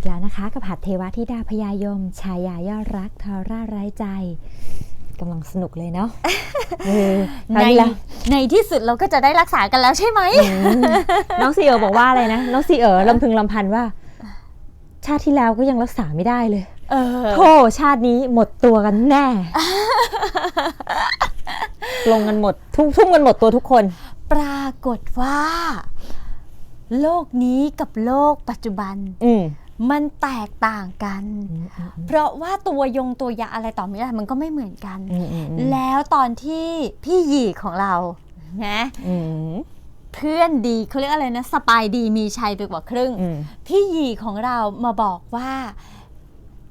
อีกแล้วนะคะ กับหัดเทวธิดาพยายม ชายายอดรักทอร่าไร้ใจกำลังสนุกเลยเนาะเออคในราวที่แล้วในที่สุดเราก็จะได้รักษากันแล้วใช่ไหมน้องซีเอ๋อบอกว่าอะไรนะ น้องซีเอ๋อลำพึงลำพันว่า ชาติที่แล้วก็ยังรักษาไม่ได้เลยเออโธ่ชาตินี้หมดตัวกันแน่ ลงกันหมด ทุ่มทุ่มกันหมดตัวทุกคน ปรากฏว่า โลกนี้กับโลกปัจจุบันอื มมันแตกต่างกัน เพราะว่าตัวยงตัวยาอะไรต่อไม่ได้มันก็ไม่เหมือนกันอืมอืมอืมแล้วตอนที่พี่หยีของเรานะอืมเพื่อนดีเขาเรียกอะไรนะสปายดีมีชัยไปกว่าครึ่งอืมพี่หยีของเรามาบอกว่า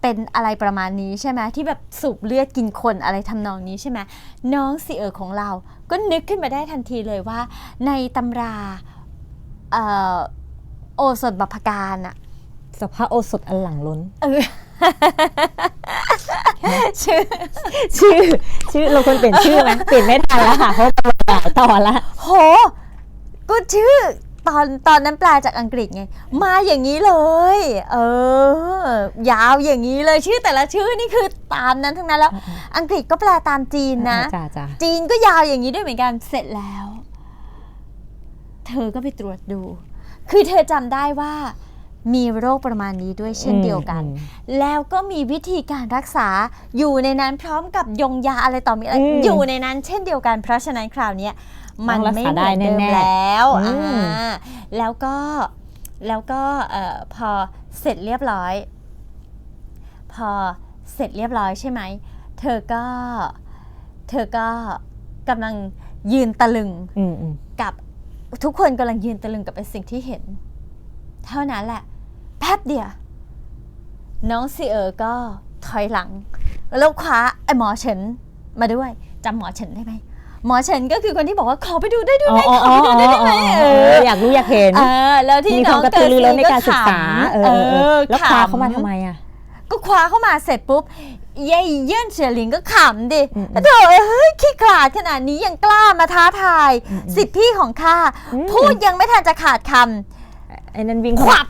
เป็นอะไรประมาณนี้ใช่ไหมที่แบบสูบเลือดกินคนอะไรทำนองนี้ใช่ไหมน้องสิเออของเรา ก็นึกขึ้นมาได้ทันทีเลยว่า ในตำราเอ่อโอสถบัพการอะ สภาพโอสถอันหลังล้นเออชื่อ ชื่อ ชื่อเราควรเปลี่ยนชื่อไหมเปลี่ยนไม่ทันแล้วค่ะเพราะว่าเราหลายตอนละโห ก็ชื่อตอนตอนนั้นแปลจากอังกฤษไง มาอย่างนี้เลย เออ ยาวอย่างนี้เลยชื่อแต่ละชื่อนี่คือตามนั้นทั้งนั้นแล้ว อังกฤษก็แปลตามจีนนะ จ้าจ้าจีนก็ยาวอย่างนี้ด้วยเหมือนกันเสร็จแล้ว เธอก็ไปตรวจดู คือเธอจำได้ว่า มีโรคประมาณนี้ด้วยเช่นเดียวกัน แล้วก็มีวิธีการรักษาอยู่ในนั้นพร้อมกับยงยาอะไรต่อมีอะไรอืมอยู่ในนั้นเช่นเดียวกัน เพราะฉะนั้นคราวเนี้ยมันต้องรักไม่ษาเหได้มือนเดิมแน่ๆแล้วอืมอ่าแล้วก็แล้วก็เอ่อพอเสร็จเรียบร้อย พอเสร็จเรียบร้อยใช่ไหม เธอก็ เธอก็กำลังยืนตะลึงอืมอืมกับทุกคนกำลังยืนตะลึงกับไอ้สิ่งที่เห็น เท่านั้นแหละแป๊บเดียวน้องซีเออก็ถอยหลัง แล้วคว้าไอ้หมอเฉินมาด้วยจำหมอเฉินได้ไหมหมอเฉินก็คือคนที่บอกว่าขอไปดูได้ด้วยอ๋ไหอมอ๋อขออ๋อไปดูได้ด้วยไหมอ๋อเอออยากรู้อยากเห็นเออแล้วที่มีคน้วาอมงกระเกิตือดรือร้นในก็การศึกษาขำเออเออเออแล้วขำพาเขามาทำไมอะก็คว้าเข้ามาเสร็จปุ๊บยายเยื่นเฉียหลิงก็ขำดิอืมแล้วเธอเฮ้ยขี้ขลาดขนาดนี้ยังกล้ามาท้าทายอืมสิทธิพี่ของข้าอืมพูดยังไม่ทันจะขาดคไอ้นั่นวิ่งำคเข้าวัมาบ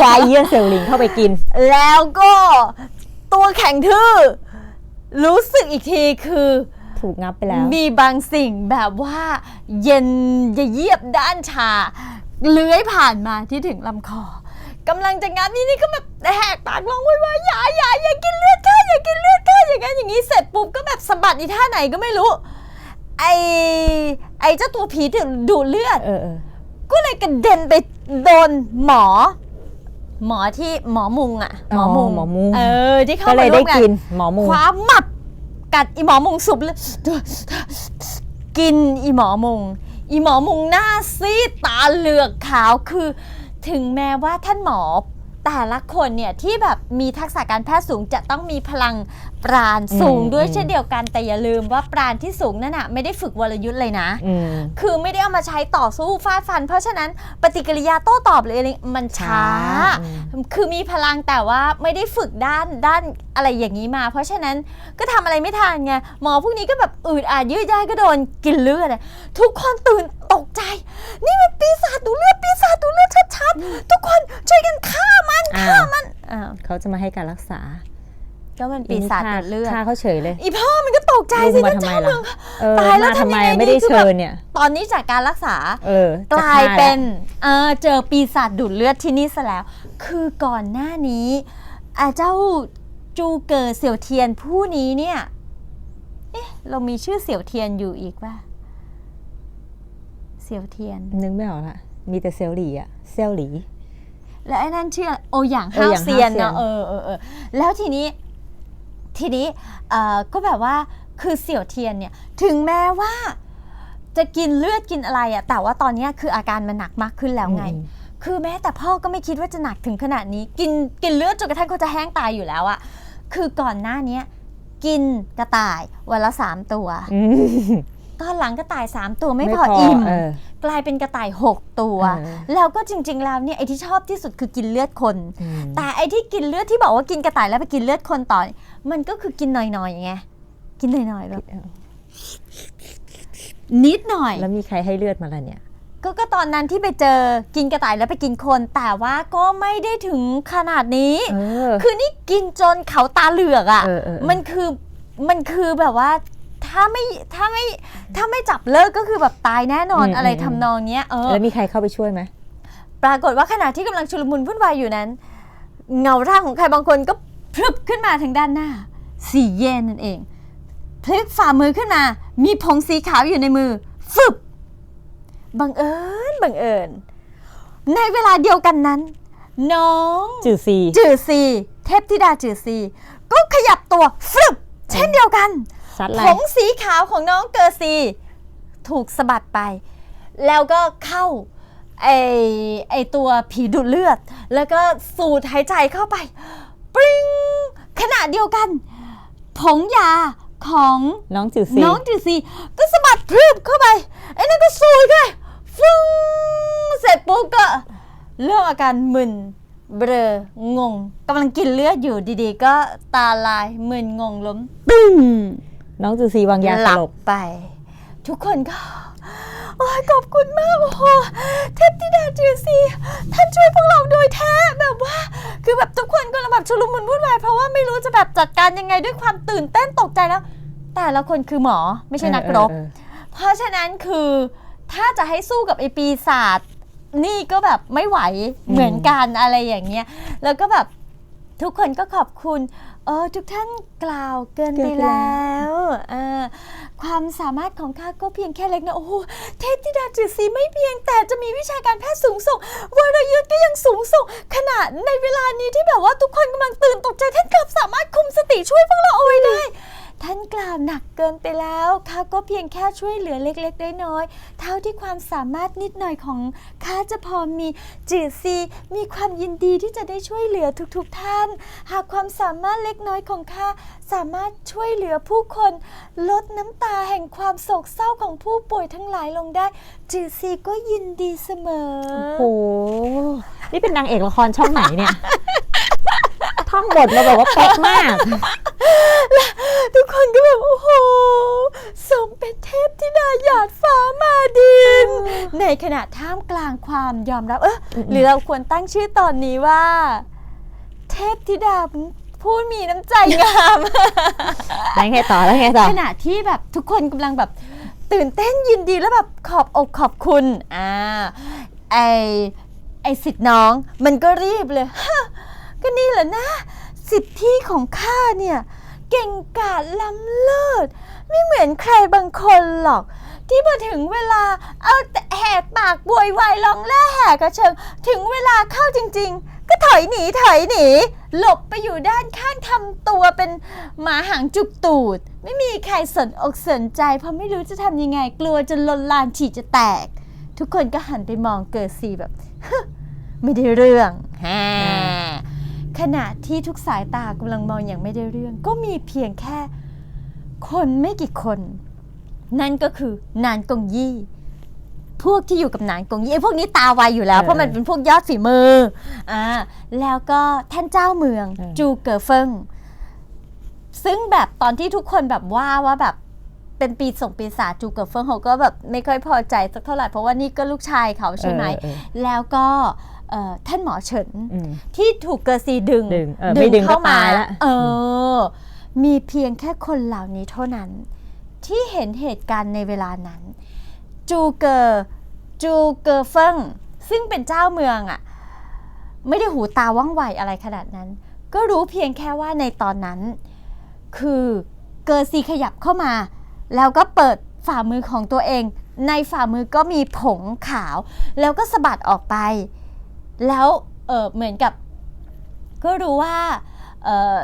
ควายเยี่ยนเซลลิงเข้าไปกิน แล้วก็ตัวแข็งทื่อ รู้สึกอีกทีคือ ถูกงับไปแล้ว มีบางสิ่งแบบว่าเย็นเยียบด้านชา เลื้อยผ่านมาที่ถึงลำคอกำลังจะงับนี่นี่ก็แบบแหกปากร้องไว้ว่าอย่าอย่าอย่ากินเลือดข้าอย่ากินเลือดข้าอย่างนั้นอย่างนี้เสร็จปุ๊บก็แบบสะบัดอีท่าไหนก็ไม่รู้ ไอไอเจ้าตัวผีถึงดูดเลือดเออเออ ก็เลยกระเด็นไปโดนหมอ หมอที่หมอมุงอะหมอมุงหมอมุงเออที่เข้าก็เลมายร่ได้วมงานกินหมอหมูคว้าหมับกัดอีหมอมุงสุบเลยกินอีหมอมุง อีหมอมุงหน้าซีดตาเหลือกขาวคือ ถึงแม้ว่าท่านหมอ แต่ละคนเนี่ยที่แบบมีทักษะการแพทย์สูงจะต้องมีพลังปราณสูงด้วยเช่นเดียวกันแต่อย่าลืมว่าปราณที่สูงนั่นน่ะไม่ได้ฝึกวรยุทธ์เลยนะอืมคือไม่ได้เอามาใช้ต่อสู้ฟาดฟัน เพราะฉะนั้นปฏิกิริยาโต้ตอบเลยอะไรมันช้าอืมคือมีพลังแต่ว่าไม่ได้ฝึกด้านด้านอะไรอย่างนี้มา เพราะฉะนั้นก็ทำอะไรไม่ทันไงหมอพวกนี้ก็แบบอืดอาดยืดยายก็โดนกินเลือดอะทุกคนตื่น ตกใจ นี่มันปีศาจดูดเลือดปีศาจดูดเลือดชัดๆ ทุกคนช่วยกันฆ่ามันอ้าฆ่าวมันอ้าวเขาจะมาให้การรักษา ก็มันปีศาจดูดเลือดฆ่าเขาเฉยเลย อีพ่อมันก็ตกใจลุงสิมานะทำไมเจ้าเมืล่ะองเออตายแล้วมาทำไมทำยังไงไม่ได้ดีคือเชิแบบญเนี่ย ตอนนี้จากการรักษา เออกจะลายฆ่เป็นแวเออเจอปีศาจดูดเลือดที่นี่ซะแล้ว คือก่อนหน้านี้อ่าเจ้าจูเกิดเสี่ยวเทียนผู้นี้เนี่ย เอ๊ะ เรามีชื่อเสี่ยวเทียนอยู่อีกป่ะ เสี่ยวเทียน นึกไม่ออกละมีแต่เซลหลีอะเซลหลีแล้วไอ้นั่นชื่อโออย่างโอห้าหย่างเซียนห้าเซียน เนาะเออเออเออแล้วทีนี้ทีนี้เอ่อก็แบบว่าคือเสี่ยวเทียนเนี่ยถึงแม้ว่า จะกินเลือดกินอะไรอะแต่ว่าตอนเนี้ยคืออาการมันหนักมากขึ้นแล้วไง อืม คือแม้แต่พ่อก็ไม่คิดว่าจะหนักถึงขนาดนี้ กินกินเลือดจนกระทั่งเขาจะแห้งตายอยู่แล้วอะคือก่อนหน้าเนี้ยกินกระต่ายวันละสามตัว อืม ตอนหลังกระต่ายสามตัวไม่ไม่พอพออิ่มเออกลายเป็นกระต่าย 6 ตัวเออแล้วก็จริง ๆ แล้วเนี่ยไอ้ที่ชอบที่สุดคือกินเลือดคนอืมแต่ไอ้ที่กินเลือดที่บอกว่ากินกระต่ายแล้วไปกินเลือดคนต่อเนี่ยมันก็คือกินหน่อยๆไงกินหน่อยๆแบบนิดหน่อย แล้วมีใครให้เลือดมาล่ะเนี่ยก็ก็ตอนนั้นที่ไปเจอกินกระต่ายแล้วไปกินคน แต่ว่าก็ไม่ได้ถึงขนาดนี้เออคือนี่กินจนเขาตาเหลือกอะ่ะเออเออเออมันคือมันคือแบบว่า ถ้าไม่ถ้าไม่ถ้าไม่จับเลิกก็คือแบบตายแน่นอนอืมอะไรอืม ทำนองเนี้ยเออแล้วมีใครเข้าไปช่วยไหม ปรากฏว่าขณะที่กำลังชุลมุนวุ่นวายอยู่นั้น เงาร่างของใครบางคนก็พลึบขึ้นมาทางด้านหน้า สีเย่นนั่นเองพลิกฝ่ามือขึ้นมา มีผงสีขาวอยู่ในมือฟึบบังเอิญบังเอิญ ในเวลาเดียวกันนั้น น้อง จือซีจือซี เทพธิดาจือซี ก็ขยับตัวฟึบเช่นเดียวกัน ซัดอะไรผงสีขาวของน้องเกอร์ซี ถูกสะบัดไป แล้วก็เข้าไอไอตัวผีดูดเลือด แล้วก็สูดหายใจเข้าไป ปริงขณะเดียวกัน ผงยาของน้องจือซีน้องจือซี ก็สะบัดพรึบเข้าไปไอ้นั่นก็สูดเข้าไปฟุ้งเสร็จปุ๊บก็เริ่มอาการมึนเบลองงกำลังกินเลือดอยู่ดีๆ ก็ตาลายมึนงงล้มตึ้ง น้องจือซีวางยาสหลัลบบไป ทุกคนก็ โอ้ยขอบคุณมากโอ้โหเทพธิดาจือซีท่านช่วยพวกเราโดยแท้แบบว่า คือแบบทุกคนก็แบบชุลมุนวุ่นวายเพราะว่าไม่รู้จะแบบจัดการยังไงด้วยความตื่นเต้นตกใจแล้ว แต่ละคนคือหมอไม่ใช่นักรบ เออเออเพราะฉะนั้นคือถ้าจะให้สู้กับไอปีศาจนี่ก็แบบไม่ไหวเหมือนกันอะไรอย่างเงี้ยแล้วก็แบบทุกคนก็ขอบคุณ เออทุกท่านกล่าวเกินไปแล้วเออความสามารถของข้าก็เพียงแค่เล็กนะโอ้โหเทพธิดาจือซีไม่เพียงแต่จะมีวิชาการแพทย์สูงส่งวรยุทธ์ก็ยังสูงส่งขนาดในเวลานี้ที่แบบว่าทุกคนกำลังตื่นตกใจท่านกลับสามารถคุมสติช่วยพวกเราเอาไว้ได้ ท่านกล่าวหนักเกินไปแล้วข้าก็เพียงแค่ช่วยเหลือเล็กๆน้อยๆเท่าที่ความสามารถนิดหน่อยของข้าจะพอมีจืดซีมีความยินดีที่จะได้ช่วยเหลือทุกๆท่าน หากความสามารถเล็กน้อยของข้าสามารถช่วยเหลือผู้คน ลดน้ำตาแห่งความโศกเศร้าของผู้ป่วยทั้งหลายลงได้ จืดซีก็ยินดีเสมอ โอ้โห นี่เป็นนางเอกละครช่องไหนเนี่ย ท่องบทมาแบบว่าเป๊ะมาก ทุกคนก็แบบ โอ้โหสมเป็นเทพธิดาหยาดฟ้ามาดิน ในขณะท่ามกลางความยอมรับ เออหรือเราควรตั้งชื่อตอนนี้ว่า เทพธิดาผู้มีน้ำใจงามแล้วไงต่อแล้วไงต่อขณะที่แบบทุกคนกำลังแบบตื่นเต้นยินดีแล้วแบบขอบอกขอบคุณ อ่า ไอไอสิทธิ์น้อง มันก็รีบเลย ฮะ ก็นี่แหละนะ สิทธิของข้าเนี่ย เก่งกาจล้ำเลิศ ไม่เหมือนใครบางคนหรอก ที่พอถึงเวลาเอาแต่แหกปากบวยวายร้องแล่แหกกระเชิง ถึงเวลาเข้าจริง ๆ ก็ถอยหนีถอยหนี หลบไปอยู่ด้านข้างทำตัวเป็นหมาหางจุกตูด ไม่มีใครสนอกสนใจ เพราะไม่รู้จะทำยังไงกลัวจะลนลานฉี่จะแตก ทุกคนก็หันไปมองเกิดซีแบบ ไม่ได้เรื่องฮ่า ขณะที่ทุกสายตากำลังมองอย่างไม่ได้เรื่อง ก็มีเพียงแค่คนไม่กี่คน นั่นก็คือนานกงยี่ พวกที่อยู่กับนานกงยี่ไอ้พวกนี้ตาไวอยู่แล้ว เออเพราะมันเป็นพวกยอดฝีมืออ่าแล้วก็ท่านเจ้าเมืองเออ จูเกอเฟิงซึ่งแบบตอนที่ทุกคนแบบว่าว่าแบบเป็นปีส่งปีศาจจูเกอเฟิงเขาก็แบบไม่ค่อยพอใจสักเท่าไหร่เพราะว่านี่ก็ลูกชายเขาใช่ไหม เออเออ แล้วก็เอ่อ ท่านหมอเฉินอืมที่ถูกเกอร์ซีดึงดึงเออไม่ดึงก็เข้ามาตายละเออ มีเพียงแค่คนเหล่านี้เท่านั้น ที่เห็นเหตุการณ์ในเวลานั้น จูเกอร์จูเกอร์เฟิงซึ่งเป็นเจ้าเมืองอะ่ะไม่ได้หูตาว่องไวอะไรขนาดนั้น ก็รู้เพียงแค่ว่าในตอนนั้น คือเกอร์ซีขยับเข้ามา แล้วก็เปิดฝ่ามือของตัวเอง ในฝ่ามือก็มีผงขาว แล้วก็สะบัดออกไป แล้วเออเหมือนกับ ก็รู้ว่าเออ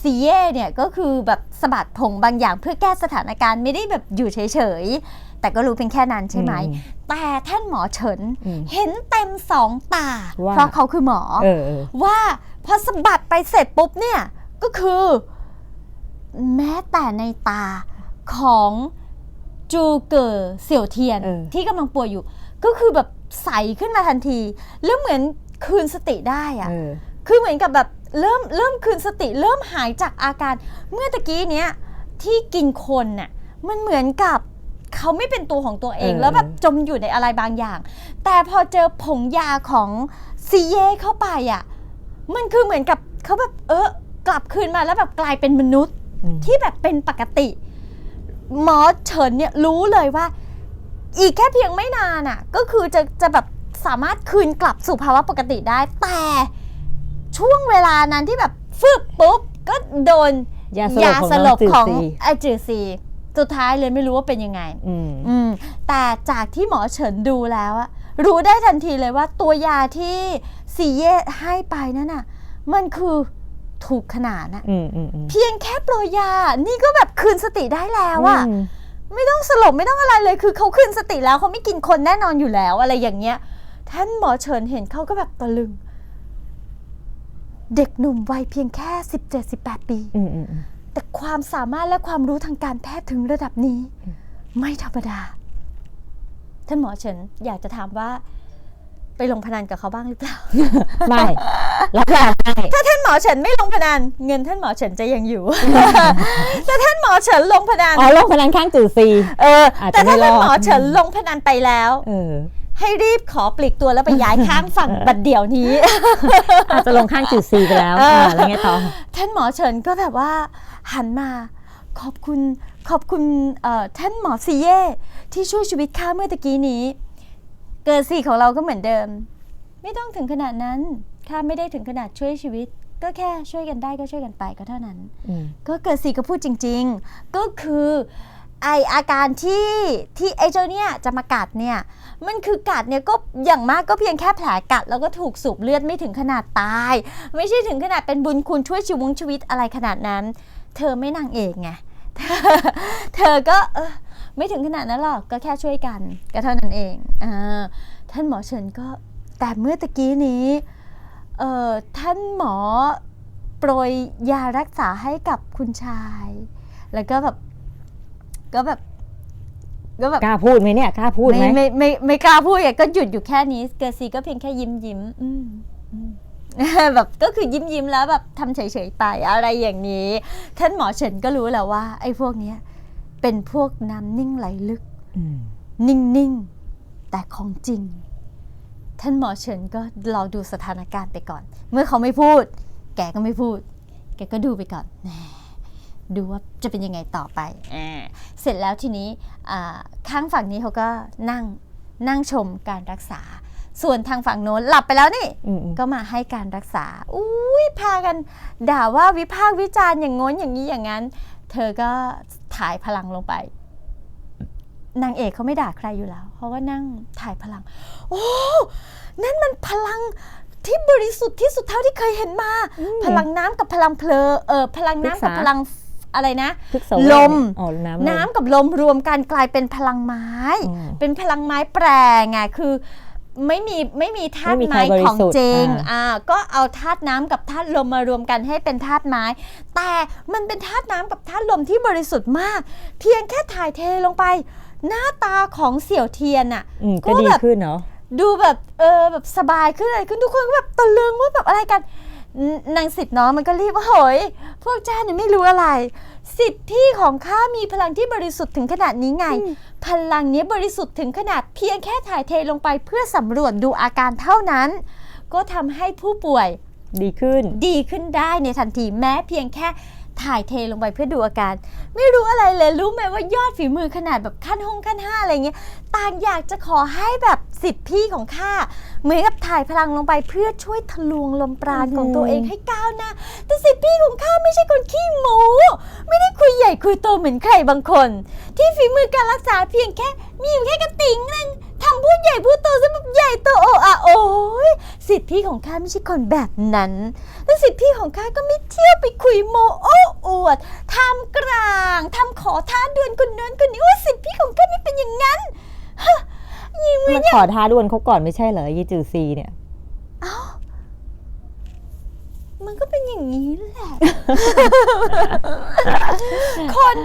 ซีเย่เนี่ยก็คือแบบสะบัดผงบางอย่างเพื่อแก้สถานการณ์ไม่ได้แบบอยู่เฉยๆ แต่ก็รู้เพียงแค่นั้นใช่ไหมอืมแต่ท่านหมอเฉินอืมเห็นเต็มสองตาว่าเพราะเขาคือหมอเออเออว่าพอสะบัดไปเสร็จปุ๊บเนี่ย ก็คือ แม้แต่ในตาของจูเกอร์เสี่ยวเทียนเออที่กำลังป่วยอยู่ ก็คือแบบ ใสขึ้นมาทันทีแล้วเหมือนคืนสติได้อะเออคือเหมือนกับแบบเริ่มเริ่มคืนสติ เริ่มหายจากอาการ เมื่อตะกี้เนี้ยที่กินคนน่ะมันเหมือนกับเขาไม่เป็นตัวของตัวเองเออแล้วแบบจมอยู่ในอะไรบางอย่าง แต่พอเจอผงยาของซีเย่เข้าไปอะมันคือเหมือนกับเขาแบบเออกลับคืนมาแล้วแบบกลายเป็นมนุษย์อืมที่แบบเป็นปกติ หมอเฉินเนี่ยรู้เลยว่า อีกแค่เพียงไม่นานอะ ก็คือจะจะแบบสามารถคืนกลับสู่ภาวะปกติได้ แต่ช่วงเวลานั้นที่แบบฟึบปุ๊บ ก็โดนยาสลบของน้องจือซีไอจือซีสุดท้ายเลยไม่รู้ว่าเป็นยังไงอืมอืมแต่จากที่หมอเฉินดูแล้วอะรู้ได้ทันทีเลยว่าตัวยาที่ซีเย่ให้ไปนั่นน่ะ มันคือถูกขนาดนะอืมอืมอืมเพียงแค่โปรยยา นี่ก็แบบคืนสติได้แล้วอะอืม ไม่ต้องสลบไม่ต้องอะไรเลยคือเขาคืนสติแล้วเขาไม่กินคนแน่นอนอยู่แล้วอะไรอย่างเงี้ย ท่านหมอเฉินเห็นเขาก็แบบตะลึง เด็กหนุ่มวัยเพียงแค่17-18ปี อืมอืมอืมแต่ความสามารถและความรู้ทางการแพทย์ถึงระดับนี้ ไม่ธรรมดา ท่านหมอเฉินอยากจะถามว่า ไปลงพนันกับเขาบ้างหรือเปล่า ไม่รับรองไม่ถ้าท่านหมอเฉินไม่ลงพนันเงินท่านหมอเฉินจะยังอยู่ถ้าท่านหมอเฉินลงพนันอ๋อลงพนันข้างจือซีเอออาจจะแต่ถ้าไม่รอท่าดนหมอเฉินลงพนันไปแล้วเออให้รีบขอปลีกตัวแล้วไปย้ายข้างฝั่งบัดเดี๋ยวนี้ อาจจะลงข้างจือซีไปแล้วเอออ่อ่าแล้วไงต่อท่านหมอเฉินก็แบบว่า หันมาขอบคุณขอบคุณเอ่อท่านหมอซีเย่ที่ช่วยชีวิตข้าเมื่อตะกี้นี้ เกิดสี่ของเราก็เหมือนเดิม ไม่ต้องถึงขนาดนั้นข้าไม่ได้ถึงขนาดช่วยชีวิต ก็แค่ช่วยกันได้ก็ช่วยกันไปก็เท่านั้นอืมก็เกิดสีก็พูดจริง ๆ ก็คือไออาการที่ที่ไอเจ้าเนี่ยจะมากัดเนี่ยมันคือกัดเนี่ยก็อย่างมากก็เพียงแค่แผลกัด แล้วก็ถูกสูบเลือดไม่ถึงขนาดตาย ไม่ใช่ถึงขนาดเป็นบุญคุณช่วยชีวงชีวิตอะไรขนาดนั้น เธอไม่นางเอกไงเธอก็เออ ไม่ถึงขนาดนั้นหรอกก็แค่ช่วยกัน ก็เท่านั้นเองอ่าท่านหมอเฉินก็แต่เมื่อตะกี้นี้เอ่อท่านหมอโปรยยารักษาให้กับคุณชาย แล้วก็แบบก็แบบก็แบบกล้าพูดไหมเนี่ยกล้าพูดไหมไม่ไม่ไม่ไม่กล้าพูดอะก็หยุดอยู่แค่นี้เกอร์ซีก็เพียงแค่ยิ้มยิ้มอืมอืมแบบก็คือยิ้มยิ้มแล้วแบบทำเฉยๆไปอะไรอย่างนี้ ท่านหมอเฉินก็รู้แล้วว่า ไอ้พวกเนี้ย เป็นพวกน้ำนิ่งไหลลึกอืมนิ่ง ๆ แต่ของจริง ท่านหมอเฉินก็รอดูสถานการณ์ไปก่อน เมื่อเขาไม่พูด แกก็ไม่พูด แกก็ดูไปก่อนแหมดูว่าจะเป็นยังไงต่อไปอ่าเสร็จแล้วทีนี้อ่าข้างฝั่งนี้เขาก็นั่งนั่งชมการรักษา ส่วนทางฝั่งโน้นหลับไปแล้วนี่อืมอืมก็มาให้การรักษา อุ้ยพากัน ด่าว่าวิพากษ์วิจารณ์อย่างง้นอย่างนี้อย่างนั้น เธอก็ ถ่ายพลังลงไปนางเอกเขาไม่ด่าใครอยู่แล้วเขาก็นั่งถ่ายพลัง โอ้ นั่นมันพลังที่บริสุทธิ์ที่สุดเท่าที่เคยเห็นมา พลังน้ำกับพลังเพลอเออพลังน้ำกับพลังอะไรนะพฤกษเวทลมอ๋อน้ำลม น้ำกับลมรวมกันกลายเป็นพลังไม้อืมเป็นพลังไม้แปรไง คือ ไม่มีไม่มีธาตุไม่มีไม้ใครบริของสุทธิ์จริงอ่าอ่าก็เอาธาตุน้ำกับธาตุลมมารวมกันให้เป็นธาตุไม้ แต่มันเป็นธาตุน้ำกับธาตุลมที่บริสุทธิ์มาก เพียงแค่ถ่ายเทลงไป หน้าตาของเสี่ยวเทียนอะอืมก็ก็ดีแบบขึ้นเนาะดูแบบเออแบบสบายขึ้นอะไรขึ้นทุกคนก็แบบตะลึงว่าแบบอะไรกันนนางสิทธิ์น้องมันก็รีบว่าโหยพวกเจ้าเนี่ยไม่รู้อะไร สิทธิของข้ามีพลังที่บริสุทธิ์ถึงขนาดนี้ไง พลังนี้บริสุทธิ์ถึงขนาดเพียงแค่ถ่ายเทลงไปเพื่อสำรวจดูอาการเท่านั้น ก็ทำให้ผู้ป่วยดีขึ้น ดีขึ้นได้ในทันทีแม้เพียงแค่ ถ่ายเทลงไปเพื่อดูอาการ ไม่รู้อะไรเลยรู้ไหมว่ายอดฝีมือขนาดแบบขั้นห้องขั้นห้าอะไรเงี้ยต่างอยากจะขอให้แบบสิทธิพี่ของข้าเหมือนกับถ่ายพลังลงไปเพื่อช่วยทะลวงลมปราณของตัวเองให้ก้าวหน้าแต่สิทธิพี่ของข้าไม่ใช่คนขี้โม้ไม่ได้คุยใหญ่คุยโตเหมือนใครบางคน ที่ฝีมือการรักษาเพียงแค่มีอยู่แค่กระติ่งนึง ทำพูดใหญ่พูดโตซะแบบใหญ่โตโออะโอยสิทธิพี่ของข้าไม่ใช่คนแบบนั้น และสิทธิพี่ของข้าก็ไม่เที่ยวไปคุยโมโอ้อวดทำกลางทำขอท้าดวลคนนั้นคนนี้ว่าสิทธิพี่ของข้าไม่เป็นอย่างนั้นฮะยิ่งมัไม่นขอท้าดวลเขาก่อนไม่ใช่เหรอยีจือซีเนี่ย มันก็เป็นอย่างนี้แหละ คน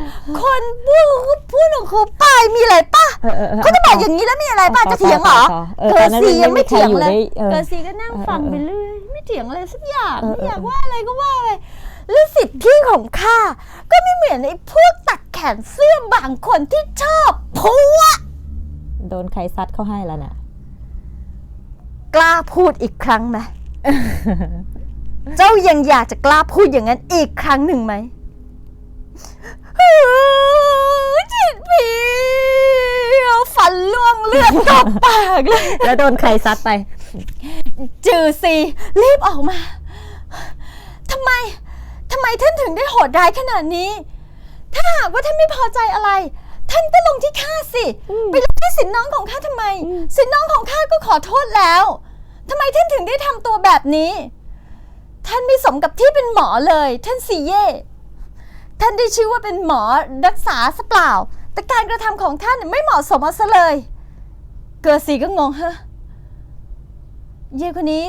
คนพูดก็พูดของเขาไปมีอะไรป่ะเออเออเออเขาจะบอกอย่างนี้แล้วมีอะไรป่ะต่อจะเถียงเหรอต่อต่อเออเกตออนนั้นร์ซียังไม่ไม่มีใครเถียงอยู่เลยในเออเกอร์ซีก็นั่งฟังเออเออไปเรื่อยไม่เถียงอะไรสักอย่างเออไม่เอออยากว่าอะไรก็ว่าไปและสิทธิของข้าก็ไม่เหมือนไอ้พวกตัดแขนเสื้อบางคนที่ชอบพัวโดนใครซัดเข้าให้แล้วน่ะ กล้าพูดอีกครั้งไหม เจ้ายังอยากจะกล้าพูดอย่างนั้นอีกครั้งหนึ่งไหมจิตพีเอาฟันล่วงเลือดกอบปากเลย แล้วโดนใครซัดไป จือซีรีบออกมาทำไมทำไมท่านถึงได้โหดร้ายขนาดนี้ ถ้าหากว่าท่านไม่พอใจอะไร ท่านก็ลงที่ข้าสิ ไปลงที่สินน้องของข้าทำไม สินน้องของข้าก็ขอโทษแล้วทำไมท่านถึงได้ทำตัวแบบนี้ ท่านไม่สมกับที่เป็นหมอเลย ท่านซีเย่ท่านได้ชื่อว่าเป็นหมอรักษาสเปล่า แต่การกระทำของท่านไม่เหมาะสมเอาซะเลย เกิดสีก็งงฮะเย่คนนี้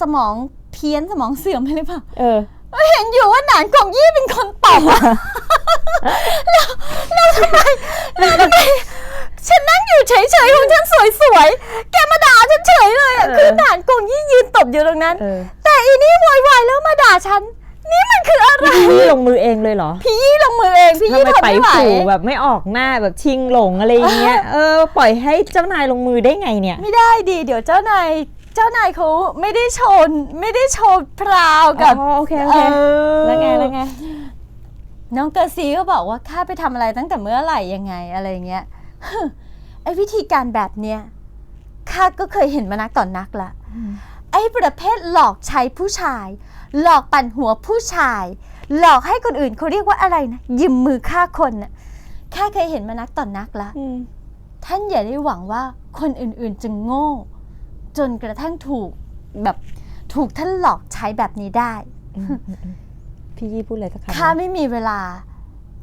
สมองเพี้ยนสมองเสื่อมไปหรือเปล่าเออเห็นอยู่ว่าหนานกงยี่เป็นคนตอบอะแล้วแล้วทำไมแล้วทำไม ฉันนั่งอยู่เฉยๆของฉันสวยๆ แกมาด่าฉันเฉยเลยอะเออ คือหนานกงยี่ยืนตบอยู่ตรงนั้น เออแต่อีนี่โวยวายแล้วมาด่าฉัน นี่มันคืออะไร พี่ลงมือเองเลยเหรอพี่ยี่ลงมือเองพี่ทำยี่ไมทนไปไม่ไหว ขู่แบบไม่ออกหน้าแบบชิงหลงอะไรอย่างเงี้ยเออปล่อยให้เจ้านายลงมือได้ไงเนี่ย ไม่ได้ดี เดี๋ยวเจ้านายเจ้านายเขาไม่ได้โชนไม่ได้โชว์พราวกับอ๋อโอเคโอเคเออแล้วไงแล้วไง น้องเกอร์ซีก็บอกว่าข้าไปทำอะไรตั้งแต่เมื่อไหร่ยังไงอะไรเงี้ย ไอ้วิธีการแบบเนี้ยข้าก็เคยเห็นมานักต่อนนักละไอ้ประเภทหลอกใช้ผู้ชาย หลอกปั่นหัวผู้ชาย หลอกให้คนอื่นเขาเรียกว่าอะไรนะยืมมือฆ่าคนน่ะข้าเคยเห็นมานักต่อนนักละอืมท่านอย่าได้หวังว่าคนอื่นๆจะโง่ จนกระทั่งถูกแบบถูกท่านหลอกใช้แบบนี้ได้อืมอืมอืมพี่ยี่พูดอะไรสักคำข้าไหมไม่มีเวลา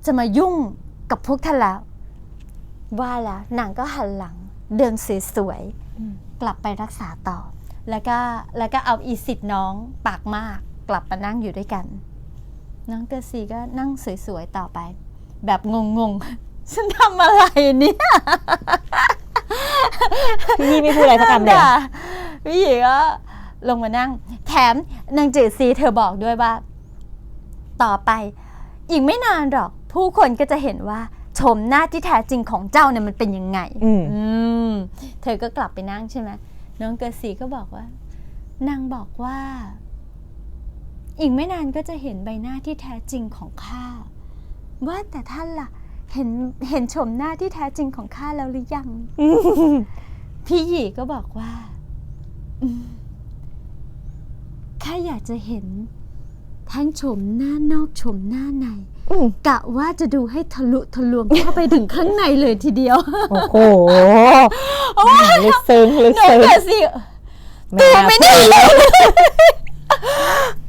จะมายุ่งกับพวกท่านแล้ว ว่าแล้วนางก็หันหลัง เดินสวยอืมๆกลับไปรักษาต่อ แล้วก็แล้วก็เอาอีสิทธิ์น้องปากมากกลับมานั่งอยู่ด้วยกัน น้องเกอร์ซีก็นั่งสวยๆต่อไป แบบงงๆ ฉันทำอะไรเนี่ย พี่ยี่ไม่พูดอะไรสักคำเดียวด่าพี่หญิงก็ลงมานั่ง แถมนางจืดซีเธอบอกด้วยว่า ต่อไป อีกไม่นานหรอก ผู้คนก็จะเห็นว่า ชมหน้าที่แท้จริงของเจ้าเนี่ยมันเป็นยังไง อืม อืม เธอก็กลับไปนั่งใช่ไหมน้องเกอร์ซีก็บอกว่า นางบอกว่า อีกไม่นานก็จะเห็นใบหน้าที่แท้จริงของข้า ว่าแต่ท่านล่ะ เห็นเห็นชมหน้าที่แท้จริงของข้าแล้วหรือยัง พี่หยีก็บอกว่าอืมข้าอยากจะเห็น ทั้งชมหน้านอกชมหน้าในอืม กะว่าจะดูให้ทะลุทะลวงเข้าไปถึงข้างในเลยทีเดียว โอ้โหลึกซึ้งลึกน้องซึ้งเกดสิไม่ตัวน่าไม่พูได้ดเลย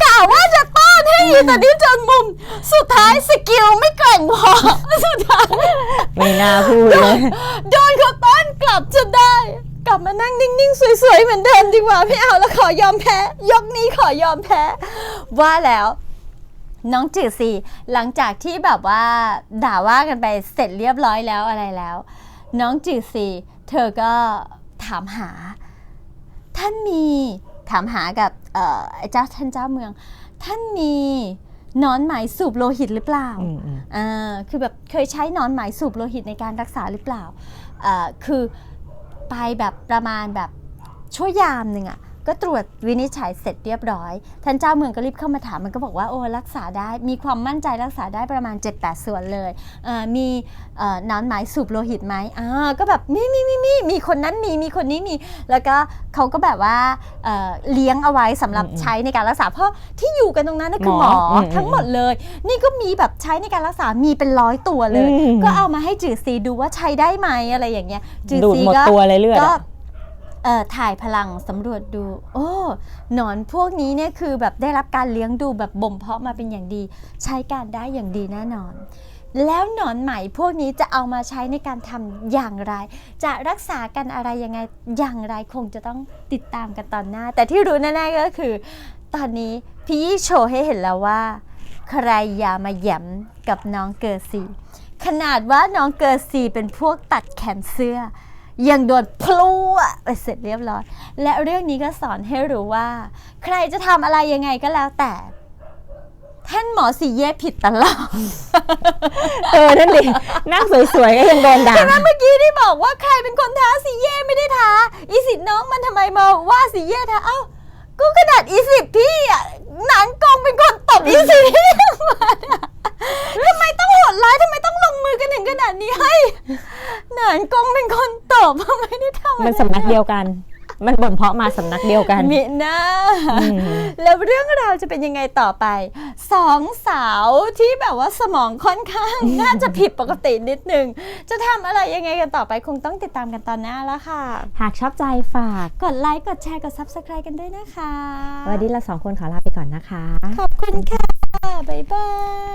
กะว่าจะต้อนให้ยีแต่ที่จนมุม สุดท้ายสกิลไม่แกร่งพอสุดท้ายไม่น่าพูดเลยโดนเขาต้อนกลับจนได้ กลับมานั่งนิ่งๆ สวยๆ เหมือนเดิมดีกว่า ไม่เอาแล้วขอยอมแพ้ ยกนี้ขอยอมแพ้ ว่าแล้ว น้องจืดซีหลังจากที่แบบว่าด่าว่ากันไปเสร็จเรียบร้อยแล้วอะไรแล้ว น้องจืดซีเธอก็ถามหา ท่านมีถามหากับเอ่อไอ้เจ้าท่านเจ้าเมือง ท่านมีหนอนไหมสูบโลหิตหรือเปล่าอืมอืมอ่าคือแบบเคยใช้หนอนไหมสูบโลหิตในการรักษาหรือเปล่าอ่าคือไปแบบประมาณแบบชั่วยามหนึ่งอะ ก็ตรวจวินิจฉัยเสร็จเรียบร้อย ท่านเจ้าเมืองก็รีบเข้ามาถามมันก็บอกว่าโอ้รักษาได้มีความมั่นใจรักษาได้ประมาณ 7-8 ส่วนเลยอ่ามีเอ่อหนอนไหมสูบโลหิตไหมอ่าก็แบบมีมีมีมีมีคนนั้นมีมีคนนี้มี แล้วก็เขาก็แบบว่าเอ่อเลี้ยงเอาไว้สำหรับอืมใช้ในการรักษาเพราะที่อยู่กันตรงนั้นน่ะคือหมอหมออืมทั้งหมดเลย นี่ก็มีแบบใช้ในการรักษามีเป็นร้อยตัวเลยอืมก็เอามาให้จืดซีดูว่าใช้ได้ไหมอะไรอย่างเงี้ยจืดดูดซีหมดก็ตัวเลยเลือดก็อะ เอ่อถ่ายพลังสำรวจดู โอ้หนอนพวกนี้เนี่ยคือแบบได้รับการเลี้ยงดูแบบบ่มเพาะมาเป็นอย่างดี ใช้การได้อย่างดีแน่นอน แล้วหนอนไหมพวกนี้จะเอามาใช้ในการทำอย่างไร จะรักษากันอะไรยังไงอย่างไรคงจะต้องติดตามกันตอนหน้า แต่ที่รู้แน่ๆก็คือ ตอนนี้พี่ยี่โชว์ให้เห็นแล้วว่า ใครอย่ามาแย้มกับน้องเกอร์ซีขนาดว่าน้องเกอร์ซีเป็นพวกตัดแขนเสื้อ ยังโดนพลุอะไปเสร็จเรียบร้อย และเรื่องนี้ก็สอนให้รู้ว่า ใครจะทำอะไรยังไงก็แล้วแต่ ท่านหมอสีเย่ผิดตลอด เออนั่นดินั่งสวยๆก็ยังโดนด่าเมื่อกี้ที่บอกว่าใครเป็นคนท้าสีเย่ไม่ได้ท้า อีสิทธิ์น้องมันทำไมมาว่าสีเย่ท้าเอ้าก็ขนาดอีสิทธิ์พี่อะหนังกองเป็นคนตบอีสิทธิ์ที่เรียกมาอะทำไมต้องโหดร้ายทำไมต้องลงมือ กันถึงขนาดนี้ให้หนานกองเป็นคนตบไม่ได้ทำอะไรมันสำนักเดียวกัน มันบ่มเพาะมาสำนักเดียวกันมิหน้าอืมแล้วเรื่องราวจะเป็นยังไงต่อไปสองสาวที่แบบว่าสมองค่อนข้าง น่าจะผิดปกตินิดนึง จะทำอะไรยังไงกันต่อไปคงต้องติดตามกันตอนหน้าแล้วค่ะ หากชอบใจฝากกดไลค์กดแชร์กด Subscribe กันด้วยนะคะ วันนี้เราสองคนขอลาไปก่อนนะคะ ขอบคุณค่ะบ๊ายบาย